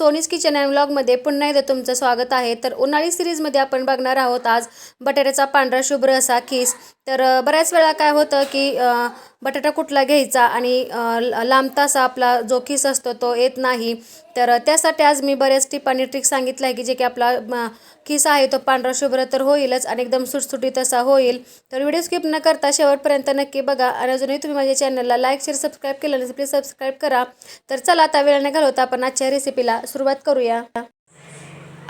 सोनीस kitchen and व्लॉगमध्ये पुन्हा एकदा तुमचं स्वागत आहे. तर उन्हाळी सिरीजमध्ये आपण बघणार आहोत आज बटाट्याचा पांढरा शुभ्र असा खीस तर बऱ्याच वेळा काय होतं की बटाटा कुठला घ्यायचा आणि ल- लांब तासा आपला जो खिस असतो तो येत नाही. तर त्यासाठी आज मी बऱ्याच टिप आणि ट्रिक सांगितलं आहे की जे की आपला खिस आहे तो पांढरा शुभ्र तर होईलच आणि एकदम सुटसुटीत असा होईल. तर व्हिडिओ स्किप न करता शेवटपर्यंत नक्की बघा आणि अजूनही तुम्ही माझ्या चॅनलला लाईक शेअर सबस्क्राईब केलं नसेल प्लीज सबस्क्राईब करा. तर चला आता वेळ न घालवता आपण आजच्या रेसिपीला सुरुवात करूया.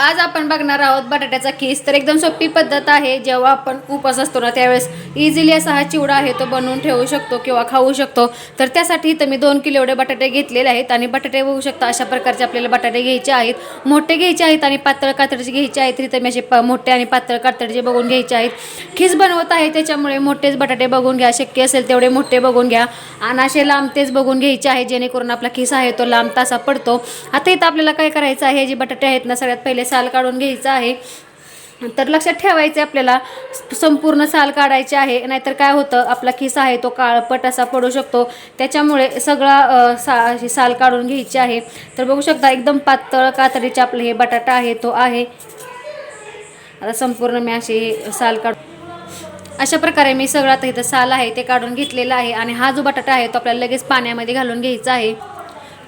आज आपण बघणार आहोत बटाट्याचा खीस तर एकदम सोपी पद्धत आहे. जेव्हा आपण उपास असतो ना त्यावेळेस इझिली असा हा चिवडा आहे तो बनवून ठेवू शकतो किंवा खाऊ शकतो. तर त्यासाठी इथं मी दोन किलो एवढे बटाटे घेतलेले आहेत आणि बटाटे बघू शकता अशा प्रकारचे आपल्याला बटाटे घ्यायचे आहेत. मोठे घ्यायचे आहेत आणि पातळ कातडीचे घ्यायचे आहेत. इथं मी असे प मोठे आणि पातळ कातडीचे बघून घ्यायचे आहेत. खीस बनवत आहे त्याच्यामुळे मोठेच बटाटे बघून घ्या. शक्य असेल तेवढे मोठे बघून घ्या. आणि असे लांब तेच बघून घ्यायचे आहे जेणेकरून आपला खिस आहे तो लांब तासा पडतो. आता इथं आपल्याला काय करायचं आहे जे बटाटे आहेत ना सगळ्यात पहिले साल काढून घ्यायचं आहे. तर लक्षात ठेवायचं आपल्याला संपूर्ण साल काढायचे आहे नाहीतर काय होतं आपला खिस आहे तो काळपट असा पडू शकतो. त्याच्यामुळे सगळा सा अशी साल काढून घ्यायची आहे. तर बघू शकता एकदम पातळ कातडीचे आपले हे बटाटा आहे तो आहे. आता संपूर्ण मी अशी साल काढू अशा प्रकारे मी सगळं आता इथं साल आहे ते काढून घेतलेला आहे. आणि हा जो बटाटा आहे तो आपल्याला लगेच पाण्यामध्ये घालून घ्यायचा आहे.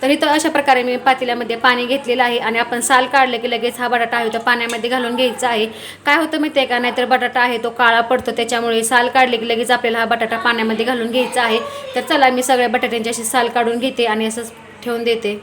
तर इथं अशा प्रकारे मी पातेल्यामध्ये पाणी घेतलेलं आहे आणि आपण साल काढलं की लगेच हा बटाटा आहे तो पाण्यामध्ये घालून घ्यायचा आहे. काय होतं माहिती आहे का? नाहीतर बटाटा आहे तो काळा पडतो त्याच्यामुळे साल काढले की लगेच आपल्याला हा बटाटा पाण्यामध्ये घालून घ्यायचा आहे. तर चला मी सगळ्या बटाट्यांची अशी साल काढून घेते आणि असंच ठेवून देते.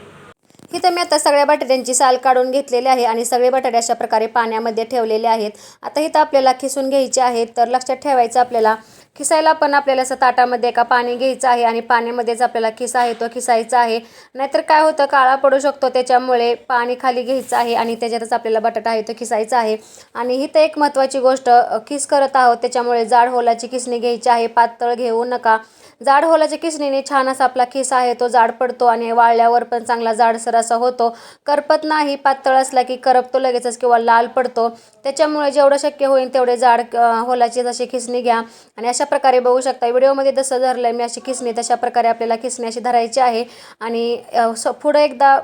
इथं मी आता सगळ्या बटाट्यांची साल काढून घेतलेली आहे आणि सगळे बटाटे अशा प्रकारे पाण्यामध्ये ठेवलेले आहेत. आता इथं आपल्याला खिसून घ्यायचे आहेत. तर लक्षात ठेवायचं आपल्याला खिसायला पण आपल्याला असं ताटामध्ये एका पाणी घ्यायचं आहे आणि पाण्यामध्येच आपल्याला खिसा आहे तो खिसायचा आहे. नाहीतर काय होतं काळा पडू शकतो त्याच्यामुळे पाणी खाली घ्यायचं आहे आणि त्याच्यातच आपल्याला बटाटा आहे तो खिसायचा आहे. आणि इथं एक महत्त्वाची गोष्ट खिस करत आहोत त्याच्यामुळे जाड होलाची खिसणी घ्यायची आहे. पातळ घेऊ नका. जाड होलाच्या किसणीने छान असा आपला खिस आहे तो जाड पडतो आणि वाळल्यावर पण चांगला जाडसर असा होतो. करपत नाही पातळ असला की करपतो लगेचच किंवा लाल पडतो. त्याच्यामुळे जेवढं शक्य होईल तेवढे जाड होलाची जशी खिसणी घ्या. आणि अशा प्रकारे बघू शकता व्हिडिओमध्ये जसं धरलं मी अशी खिसणी तशा प्रकारे आपल्याला खिसणी अशी धरायची आहे. आणि स पुढं एकदा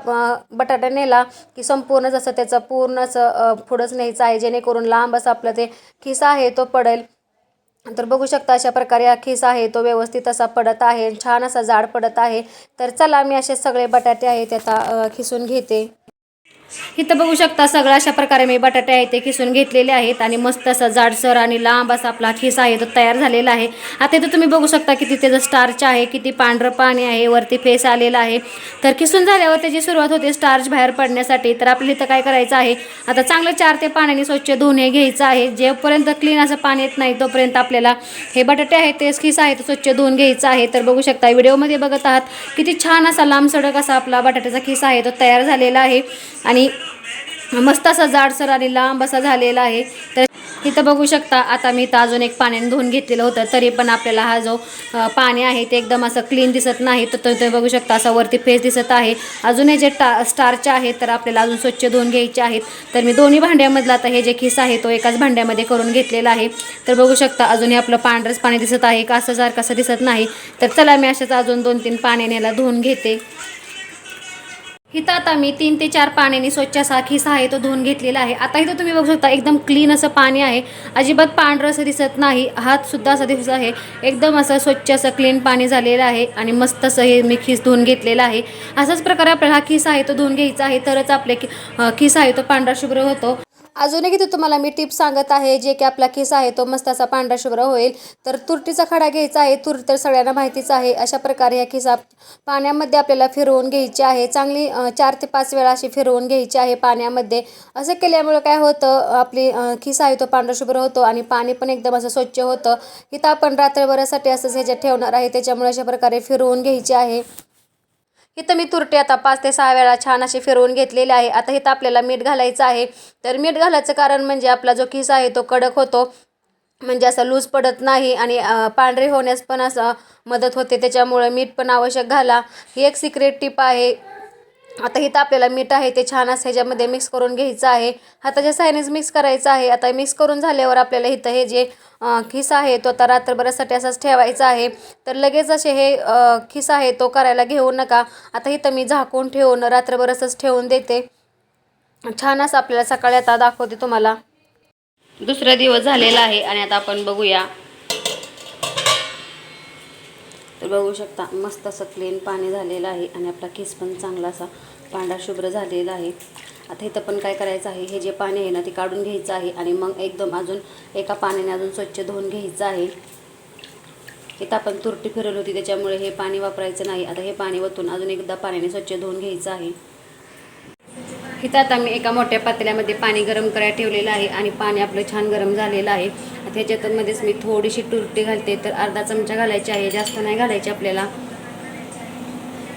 बटाटा नेला की संपूर्ण जसं त्याचं पूर्ण असं पुढंच न्यायचं आहे जेणेकरून लांब असं आपलं ते खिसा आहे तो पडेल. तर बघू शकता अशा प्रकारे हा आहे तो व्यवस्थित असा पडत आहे छान असा जाड पडत आहे. तर चला मी असे सगळे बटाटे आहेत आता खिसून घेते. इथं बघू शकता सगळं अशा प्रकारे मी बटाटे आहेत ते खिसून घेतलेले आहेत आणि मस्त असा जाडसर आणि लांब असा आपला खिस आहे तो तयार झालेला आहे. आता इथं तुम्ही बघू शकता किती त्याचं स्टार्च आहे किती पांढरं पाणी आहे वरती फेस आलेला आहे. तर खिसून झाल्यावर त्याची सुरुवात होते स्टार्च बाहेर पडण्यासाठी. तर आपल्याला इथं काय करायचं आहे आता चांगलं चार ते पाण्याने स्वच्छ धुणे घ्यायचं आहे. जेपर्यंत क्लीन असं पाणी येत नाही तोपर्यंत आपल्याला हे बटाटे आहेत ते खिस आहे तो स्वच्छ धुवून घ्यायचं आहे. तर बघू शकता व्हिडिओमध्ये बघत आहात किती छान असा लांब सडक असा आपला बटाट्याचा खिस आहे तो तयार झालेला आहे. आणि मस्त असा जाडसर आणि लांब असा झालेला आहे. तर इथं बघू शकता आता मी इथं अजून एक पाण्याने धुवून घेतलेलं होतं तरी पण आपल्याला हा जो पाणी आहे ते एकदम असं क्लीन दिसत नाही. तर तुम्ही बघू शकता असा वरती फेस दिसत आहे. अजून हे जे टा स्टारचे आहेत तर आपल्याला अजून स्वच्छ धुवून घ्यायचे आहेत. तर मी दोन्ही भांड्यामधला आता हे जे खिस आहे तो एकाच भांड्यामध्ये करून घेतलेला आहे. तर बघू शकता अजून हे आपलं पांढरंच पाणी दिसत आहे का असं सारखं असं दिसत नाही. तर चला मी अशाच अजून दोन तीन पाण्याने याला धुवून घेते. इथं आता मी तीन ते चार पाण्याने स्वच्छ असा खिसा आहे तो धुवून घेतलेला आहे. आता इथं तुम्ही बघू शकता एकदम क्लीन असं पाणी आहे. अजिबात पांढरं असं दिसत नाही. हात सुद्धा असा दिसत आहे. एकदम असं स्वच्छ असं क्लीन पाणी झालेलं आहे आणि मस्त असं हे मी खिस धुवून घेतलेलं आहे. असाच प्रकारे आपल्याला हा खिसा आहे तो धुवून घ्यायचा आहे. तरच आपले खिसा आहे तो पांढरा शुभ्र होतो. अजून एक तुम्हाला मी टिप सांगत आहे जे की आपला खिस आहे तो मस्त असा पांढरा शुभ्र होईल. तर तुरटीचा खडा घ्यायचा आहे तुर तर सगळ्यांना माहितीच आहे. अशा प्रकारे ह्या खिसा पाण्यामध्ये आपल्याला फिरवून घ्यायची आहे. चांगली चार ते पाच वेळा अशी फिरवून घ्यायची आहे पाण्यामध्ये. असं केल्यामुळे काय होतं आपली खिस आहे तो पांढरा शुभ्र होतो आणि पाणी पण एकदम असं स्वच्छ होतं. इथं आपण रात्रभरासाठी असंच ह्याच्यात ठेवणार आहे. त्याच्यामुळे अशा प्रकारे फिरवून घ्यायची आहे. इथं मी तुरटी आता पाच ते सहा वेळा छान अशी फिरवून घेतलेले आहे. आता इथं आपल्याला मीठ घालायचं आहे. तर मीठ घालायचं कारण म्हणजे आपला जो खिसा आहे तो कडक होतो. म्हणजे असं लूज पडत नाही आणि पांढरे होण्यास पण असं मदत होते. त्याच्यामुळे मीठ पण आवश्यक घाला. ही एक सिक्रेट टिप आहे. आता इथं आपल्याला मीठ आहे ते छान असं ह्याच्यामध्ये मिक्स करून घ्यायचं आहे. हाताच्या सायनीज मिक्स करायचं आहे आता मिक्स करून झाल्यावर आपल्याला इथं हे जे खिस आहे तो आता रात्रभरासाठी असाच ठेवायचा आहे. तर लगेच असे हे खिस आहे तो करायला घेऊ नका. आता इथं मी झाकून ठेवून रात्रभर असंच ठेवून देते. छान असं आपल्याला सकाळी आता दाखवते तुम्हाला. दुसरा दिवस झालेला आहे आणि आता आपण बघूया. तर बघू शकता मस्त असं क्लीन पाणी झालेलं आहे आणि आपला केस पण चांगला असा पांढरा शुभ्र झालेला आहे. आता इथं पण काय करायचं आहे हे जे पाणी आहे ना ते काढून घ्यायचं आहे आणि मग एकदम अजून एका पाण्याने अजून स्वच्छ धुवून घ्यायचं आहे. इथं आपण तुरटी फिरवली होती त्याच्यामुळे हे पाणी वापरायचं नाही. आता हे पाणी वतून अजून एकदा पाण्याने स्वच्छ धुवून घ्यायचं आहे. इथं आता मी एका मोठ्या पातेल्यामध्ये पाणी गरम करायला ठेवलेलं आहे आणि पाणी आपलं छान गरम झालेलं आहे. त्याच्यातूनमध्येच मी थोडीशी तुरटी घालते तर अर्धा चमचा घालायची आहे जास्त नाही घालायची आपल्याला.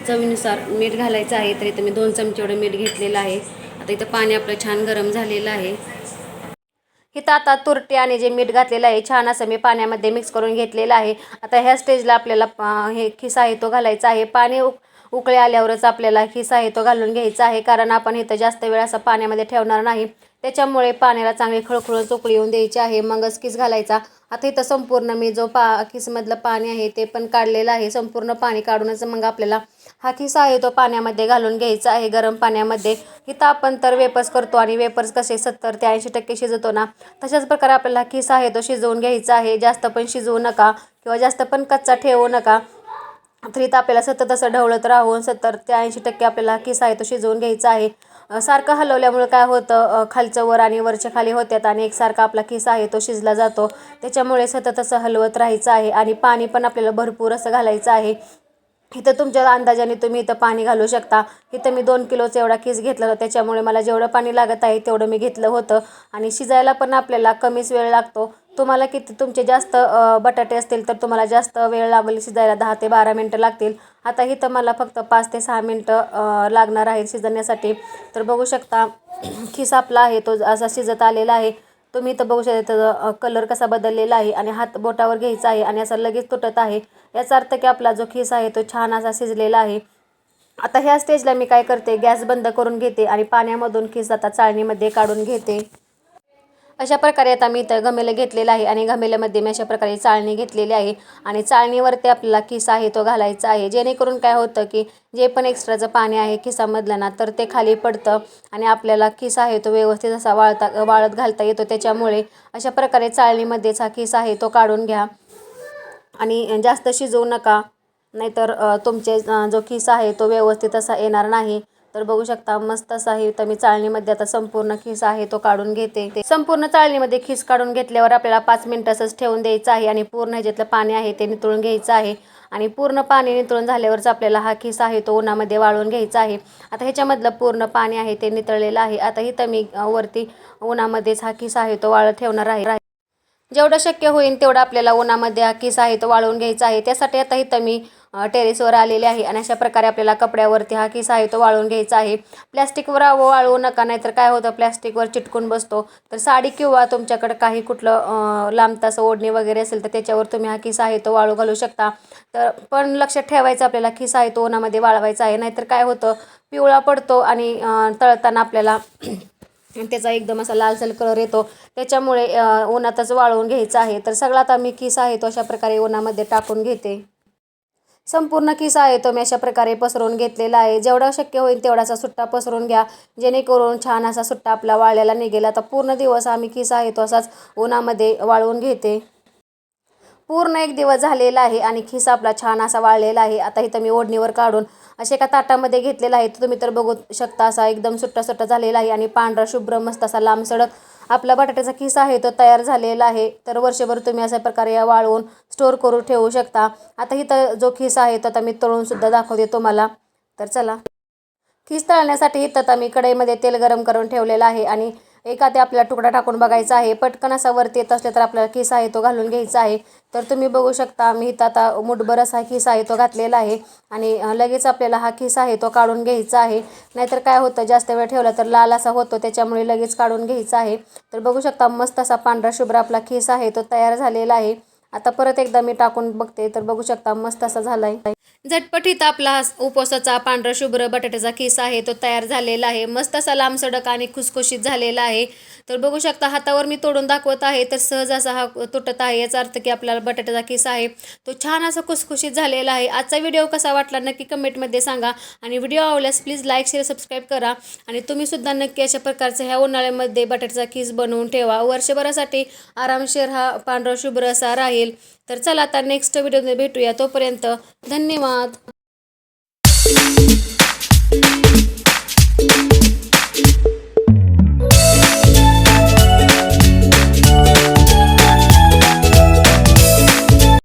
चवीनुसार मीठ घालायचं आहे तर इथं मी दोन चमचे एवढं मीठ घेतलेलं आहे. आता इथं पाणी आपलं छान गरम झालेलं आहे. इथं आता तुरटी आणि जे मीठ घातलेलं आहे छान असं मी पाण्यामध्ये मिक्स करून घेतलेलं आहे. आता ह्या स्टेजला आपल्याला हे खिसा आहे तो घालायचा आहे. पाणी उकळे आल्यावरच आपल्याला ही आहे तो घालून घ्यायचा आहे. कारण आपण इथं जास्त वेळ असं पाण्यामध्ये ठेवणार नाही. त्याच्यामुळे पाण्याला चांगली खळखळ चोकळी येऊन द्यायची आहे. मगच किस घालायचा? आता इथं संपूर्ण मी जो पा किसमधलं पाणी आहे ते पण काढलेलं आहे. संपूर्ण पाणी काढूनच मग आपल्याला हा किस आहे तो पाण्यामध्ये घालून घ्यायचा आहे. गरम पाण्यामध्ये. इथं आपण तर वेपर्स करतो आणि वेपर्स कसे सत्तर ते ऐंशी टक्के शिजवतो ना? तशाच प्रकारे आपल्याला किस आहे तो शिजवून घ्यायचा आहे. जास्त पण शिजवू नका किंवा जास्त पण कच्चा ठेवू नका. तर इथं आपल्याला सतत असं ढवळत राहून सत्तर ते ऐंशी टक्के आपल्याला केस आहे तो शिजवून घ्यायचा आहे. सारखं हलवल्यामुळे काय होतं खालचं वर आणि वरच्या खाली होत्यात आणि एकसारखा आपला केस आहे तो शिजला जातो. त्याच्यामुळे सतत असं हलवत राहायचं आहे आणि पाणी पण आपल्याला भरपूर असं घालायचं आहे. इथं तुमच्या अंदाजाने तुम्ही इथं पाणी घालू शकता. इथं मी दोन किलोचं एवढा किस घेतला होता. त्याच्यामुळे मला जेवढं पाणी लागत आहे तेवढं मी घेतलं होतं. आणि शिजायला पण आपल्याला कमीच वेळ लागतो. तुम्हाला किती तुमचे जास्त बटाटे असतील तर तुम्हाला जास्त वेळ लागेल शिजायला. दहा ते बारा मिनटं लागतील. आता इथं मला फक्त पाच ते सहा मिनटं लागणार आहे शिजण्यासाठी. तर बघू शकता खिस आपला आहे. तो असा शिजत आलेला आहे. तुम्ही इथं बघू शकता त्याचा कलर कसा बदललेला आहे आणि हात बोटावर घ्यायचा आहे आणि असा लगेच तुटत आहे. याचा अर्थ की आपला जो खिस आहे तो छान असा शिजलेला आहे. आता ह्या स्टेजला मी काय करते गॅस बंद करून घेते आणि पाण्यामधून खिस आता चाळणीमध्ये काढून घेते. अशा प्रकारे आता मी इथं घमेलं घेतलेलं आहे आणि घमेल्यामध्ये मी अशा प्रकारे चाळणी घेतलेली आहे. आणि चाळणीवरती आपल्याला खिस आहे तो घालायचा आहे. जेणेकरून काय होतं की जे पण एक्स्ट्राचं पाणी आहे खिसामधलं ना तर ते खाली पडतं आणि आपल्याला खिस आहे तो व्यवस्थित असा वाळता वाळत घालता येतो. त्याच्यामुळे अशा प्रकारे चाळणीमध्येच हा खिस आहे तो काढून घ्या. आणि जास्त शिजवू नका. नाहीतर तुमचे जो खिस आहे तो व्यवस्थित असा येणार नाही. तर बघू शकता मस्त असा आहे. तर मी चाळणीमध्ये आता संपूर्ण खिस आहे तो काढून घेते. ते संपूर्ण चाळणीमध्ये खिस काढून घेतल्यावर आपल्याला पाच मिनिटं असंच ठेवून द्यायचं आहे आणि पूर्ण ह्याच्यातलं पाणी आहे ते नितळून घ्यायचं आहे. आणि पूर्ण पाणी नितळून झाल्यावरच आपल्याला हा खिस आहे तो उन्हामध्ये वाळून घ्यायचा आहे. आता ह्याच्यामधलं पूर्ण पाणी आहे ते नितळलेलं आहे. आता इथं मी वरती उन्हामध्येच हा खिस आहे तो वाळत ठेवणार आहे. जेवढं शक्य होईल तेवढं आपल्याला उन्हामध्ये हा खिस आहे तो वाळवून घ्यायचा आहे. त्यासाठी आता इथं मी टेरेसवर आलेले आहे. आणि अशा प्रकारे आपल्याला कपड्यावरती हा किस आहे तो वाळवून घ्यायचा आहे. प्लॅस्टिकवर वाळवू नका नाहीतर काय होतं? प्लॅस्टिकवर चिटकून बसतो. तर साडी किंवा तुमच्याकडं काही कुठलं लांब तास ओढणी वगैरे असेल तर त्याच्यावर तुम्ही हा किस आहे तो वाळू घालू शकता. तर पण लक्षात ठेवायचं आपल्याला किस आहे तो उन्हामध्ये वाळवायचा आहे. नाहीतर काय होतं? पिवळा पडतो आणि तळताना आपल्याला त्याचा एकदम असा लालसर कलर येतो. त्याच्यामुळे उन्हातच वाळवून घ्यायचा आहे. तर सगळा आता मी किस आहे तो अशा प्रकारे उन्हामध्ये टाकून घेते. संपूर्ण किस आहे. तो मी अशा प्रकारे पसरवून घेतलेला आहे. जेवढा शक्य होईल तेवढासा सुट्टा पसरून घ्या. जेणेकरून छान असा सुट्टा आपला वाळलेला निघेल. आता पूर्ण दिवस आम्ही किस आहे तो असाच उन्हामध्ये वाळवून घेते. पूर्ण एक दिवस झालेला आहे आणि खिस आपला छान असा वाळलेला आहे. आता इथं मी ओढणीवर काढून असे एका ताटामध्ये घेतलेला आहे. तुम्ही तर बघू शकता असा एकदम सुट्टा सुट्टा झालेला आहे आणि पांढरा शुभ्र मस्त असा लांब सडक आपला बटाट्याचा खिस आहे तो तयार झालेला आहे. तर वर्षभर तुम्ही अशा प्रकारे या वाळवून स्टोअर करून ठेवू शकता. आता इथं जो खिस आहे तो आता मी तळूनसुद्धा दाखवते तुम्हाला. तर चला. खिस तळण्यासाठी इथं आता मी कढईमध्ये तेल गरम करून ठेवलेलं आहे आणि एका ते आपल्याला तुकडा टाकून बघायचा आहे पटकन असा वरती येत असले तर आपल्याला खिस आहे तो घालून घ्यायचा आहे. तर तुम्ही बघू शकता मी इथं आता मुठभर असा खिस आहे तो घातलेला आहे. आणि लगेच आपल्याला हा खिस आहे तो काढून घ्यायचा आहे. नाहीतर काय होतं जास्त वेळ ठेवला तर लाल असा होतो त्याच्यामुळे लगेच काढून घ्यायचा आहे. तर बघू शकता मस्त असा पांढरा शुभ्र आपला खिस आहे तो तयार झालेला आहे. आता परत एकदा मी टाकून बघते तर बघू शकता मस्त असा झालाय. झटपटीत आपला हा उपवासाचा पांढरा शुभ्र बटाट्याचा किस आहे तो तयार झालेला आहे. मस्त असा लांब सडक आणि खुसखुशीत झालेला आहे. तर बघू शकता हातावर मी तोडून दाखवत आहे तर सहज असा हा तुटत आहे. याचा अर्थ की आपल्याला बटाट्याचा किस आहे तो छान असा खुसखुशीत झालेला आहे. आजचा व्हिडिओ कसा वाटला नक्की कमेंटमध्ये सांगा. आणि व्हिडिओ आवडल्यास प्लीज लाईक शेअर सबस्क्राईब करा. आणि तुम्ही सुद्धा नक्की अशा प्रकारचं ह्या उन्हाळ्यामध्ये बटाट्याचा किस बनवून ठेवा. वर्षभरासाठी आरामशीर हा पांढरा शुभ्र असा राहील तर चला आता नेक्स्ट व्हिडिओमध्ये भेटूया. तोपर्यंत धन्यवाद.